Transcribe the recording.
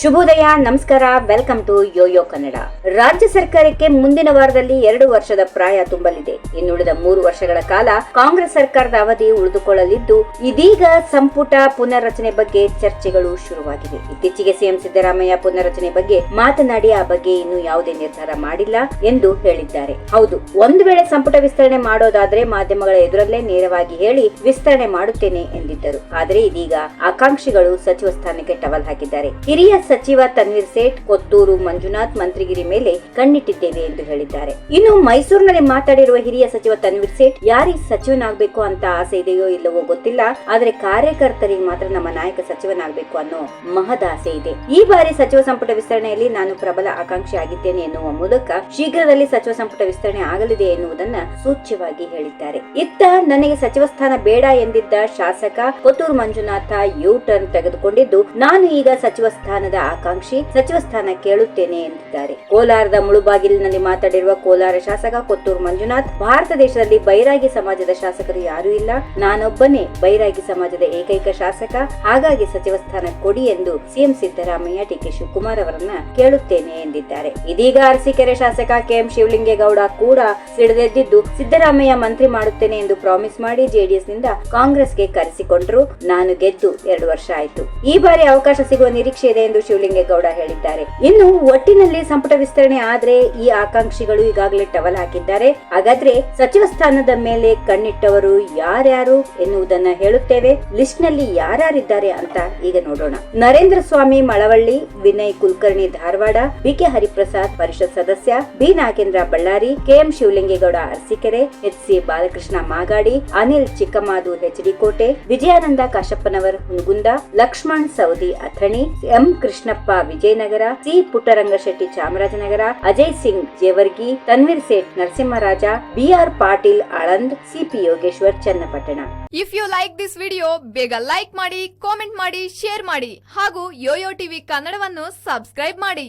ಶುಭೋದಯ, ನಮಸ್ಕಾರ welcome to Yoyo Kannada ರಾಜ್ಯ ಸರ್ಕಾರಕ್ಕೆ ಮುಂದಿನ ವಾರದಲ್ಲಿ ಎರಡು ವರ್ಷದ ಪ್ರಾಯ ತುಂಬಲಿದೆ. ಇನ್ನುಳಿದ ಮೂರು ವರ್ಷಗಳ ಕಾಲ ಕಾಂಗ್ರೆಸ್ ಸರ್ಕಾರದ ಅವಧಿ ಉಳಿದುಕೊಳ್ಳಲಿದ್ದು, ಇದೀಗ ಸಂಪುಟ ಪುನರ್ರಚನೆ ಬಗ್ಗೆ ಚರ್ಚೆಗಳು ಶುರುವಾಗಿವೆ ಇತ್ತೀಚೆಗೆ ಸಿಎಂ ಸಿದ್ದರಾಮಯ್ಯ ಪುನರ್ರಚನೆ ಬಗ್ಗೆ ಮಾತನಾಡಿ ಆ ಬಗ್ಗೆ ಇನ್ನೂ ಯಾವುದೇ ನಿರ್ಧಾರ ಮಾಡಿಲ್ಲ ಎಂದು ಹೇಳಿದ್ದಾರೆ. ಹೌದು, ಒಂದು ವೇಳೆ ಸಂಪುಟ ವಿಸ್ತರಣೆ ಮಾಡೋದಾದ್ರೆ ಮಾಧ್ಯಮಗಳ ಎದುರಲ್ಲೇ ನೇರವಾಗಿ ಹೇಳಿ ವಿಸ್ತರಣೆ ಮಾಡುತ್ತೇನೆ ಎಂದಿದ್ದರು. ಆದರೆ ಇದೀಗ ಆಕಾಂಕ್ಷಿಗಳು ಸಚಿವ ಸ್ಥಾನಕ್ಕೆ ಟವಲ್ ಹಾಕಿದ್ದಾರೆ. ಹಿರಿಯ ಸಚಿವ ತನ್ವೀರ್ ಸೇಠ್ ಕೊತ್ತೂರು ಮಂಜುನಾಥ್ ಮಂತ್ರಿಗಿರಿ ಮೇಲೆ ಕಣ್ಣಿಟ್ಟಿದ್ದೇವೆ ಎಂದು ಹೇಳಿದ್ದಾರೆ. ಇನ್ನು ಮೈಸೂರಿನಲ್ಲಿ ಮಾತಾಡಿರುವ ಹಿರಿಯ ಸಚಿವ ತನ್ವೀರ್ ಸೇಠ್ ಯಾರಿಗೆ ಸಚಿವನಾಗಬೇಕು ಅಂತ ಆಸೆ ಇದೆಯೋ ಇಲ್ಲವೋ ಗೊತ್ತಿಲ್ಲ. ಆದರೆ ಕಾರ್ಯಕರ್ತರಿಗೆ ಮಾತ್ರ ನಮ್ಮ ನಾಯಕ ಸಚಿವನಾಗಬೇಕು ಅನ್ನೋ ಮಹದಾಸೆ ಇದೆ. ಈ ಬಾರಿ ಸಚಿವ ಸಂಪುಟ ವಿಸ್ತರಣೆಯಲ್ಲಿ ನಾನು ಪ್ರಬಲ ಆಕಾಂಕ್ಷಿ ಆಗಿದ್ದೇನೆ ಎನ್ನುವ ಮೂಲಕ ಶೀಘ್ರದಲ್ಲಿ ಸಚಿವ ಸಂಪುಟ ವಿಸ್ತರಣೆ ಆಗಲಿದೆ ಎನ್ನುವುದನ್ನ ಸೂಚ್ಯವಾಗಿ ಹೇಳಿದ್ದಾರೆ. ಇತ್ತ ನನಗೆ ಸಚಿವ ಸ್ಥಾನ ಬೇಡ ಎಂದಿದ್ದ ಶಾಸಕ ಕೊತ್ತೂರು ಮಂಜುನಾಥ ಯು ಟರ್ನ್ ತೆಗೆದುಕೊಂಡಿದ್ದು, ನಾನು ಈಗ ಸಚಿವ ಸ್ಥಾನದ ಆಕಾಂಕ್ಷಿ ಸಚಿವ ಸ್ಥಾನ ಕೇಳುತ್ತೇನೆ ಎಂದಿದ್ದಾರೆ. ಕೋಲಾರದ ಮುಳುಬಾಗಿಲಿನಲ್ಲಿ ಮಾತಾಡಿರುವ ಕೋಲಾರ ಶಾಸಕ ಕೊತ್ತೂರು ಮಂಜುನಾಥ್, ಭಾರತ ದೇಶದಲ್ಲಿ ಬೈರಾಗಿ ಸಮಾಜದ ಶಾಸಕರು ಯಾರೂ ಇಲ್ಲ. ನಾನೊಬ್ಬನೇ ಬೈರಾಗಿ ಸಮಾಜದ ಏಕೈಕ ಶಾಸಕ. ಹಾಗಾಗಿ ಸಚಿವ ಸ್ಥಾನ ಕೊಡಿ ಎಂದು ಸಿಎಂ ಸಿದ್ದರಾಮಯ್ಯ ಡಿಕೆ ಶಿವಕುಮಾರ್ ಅವರನ್ನ ಕೇಳುತ್ತೇನೆ ಎಂದಿದ್ದಾರೆ. ಇದೀಗ ಅರಸೀಕೆರೆ ಶಾಸಕ ಕೆಎಂ ಶಿವಲಿಂಗೇಗೌಡ ಕೂಡ ಸಿಡಿದೆದ್ದಿದ್ದು, ಸಿದ್ದರಾಮಯ್ಯ ಮಂತ್ರಿ ಮಾಡುತ್ತೇನೆ ಎಂದು ಪ್ರಾಮಿಸ್ ಮಾಡಿ ಜೆಡಿಎಸ್ನಿಂದ ಕಾಂಗ್ರೆಸ್ಗೆ ಕರೆಸಿಕೊಂಡ್ರು. ನಾನು ಗೆದ್ದು ಎರಡು ವರ್ಷ ಆಯ್ತು. ಈ ಬಾರಿ ಅವಕಾಶ ಸಿಗುವ ನಿರೀಕ್ಷೆ ಇದೆ ಎಂದು ಶಿವಲಿಂಗೇಗೌಡ ಹೇಳಿದ್ದಾರೆ. ಇನ್ನು ಒಟ್ಟಿನಲ್ಲಿ ಸಂಪುಟ ವಿಸ್ತರಣೆ ಆದ್ರೆ ಈ ಆಕಾಂಕ್ಷಿಗಳು ಈಗಾಗಲೇ ಟವಲ್ ಹಾಕಿದ್ದಾರೆ. ಹಾಗಾದ್ರೆ ಸಚಿವ ಸ್ಥಾನದ ಮೇಲೆ ಕಣ್ಣಿಟ್ಟವರು ಯಾರ್ಯಾರು ಎನ್ನುವುದನ್ನ ಹೇಳುತ್ತೇವೆ. ಲಿಸ್ಟ್ನಲ್ಲಿ ಯಾರ್ಯಾರಿದ್ದಾರೆ ಅಂತ ಈಗ ನೋಡೋಣ. ನರೇಂದ್ರ ಸ್ವಾಮಿ ಮಳವಳ್ಳಿ, ವಿನಯ್ ಕುಲಕರ್ಣಿ ಧಾರವಾಡ ಬಿಕೆ ಹರಿಪ್ರಸಾದ್ ಪರಿಷತ್ ಸದಸ್ಯ, B Nagendra Ballari, K M Shivalingegowda Arsikere, H C Balakrishna Magadi, Anil Chikkamadur H D Kote, Vijayananda Kashappanavar Hungund Laxman Savadi Athani, M Krishnappa Vijayanagar, C Puttarangashetty Chamarajanagar, Ajay Singh Jevargi, Tanveer Sait Narasimharaja, B R Patil Aland, C P Yogeshwar Channapatna. If you like this video ಬೇಗ like ಮಾಡಿ comment ಮಾಡಿ share ಮಾಡಿ ಹಾಗೂ Yoyo TV ಕನ್ನಡವನ್ನು subscribe ಮಾಡಿ.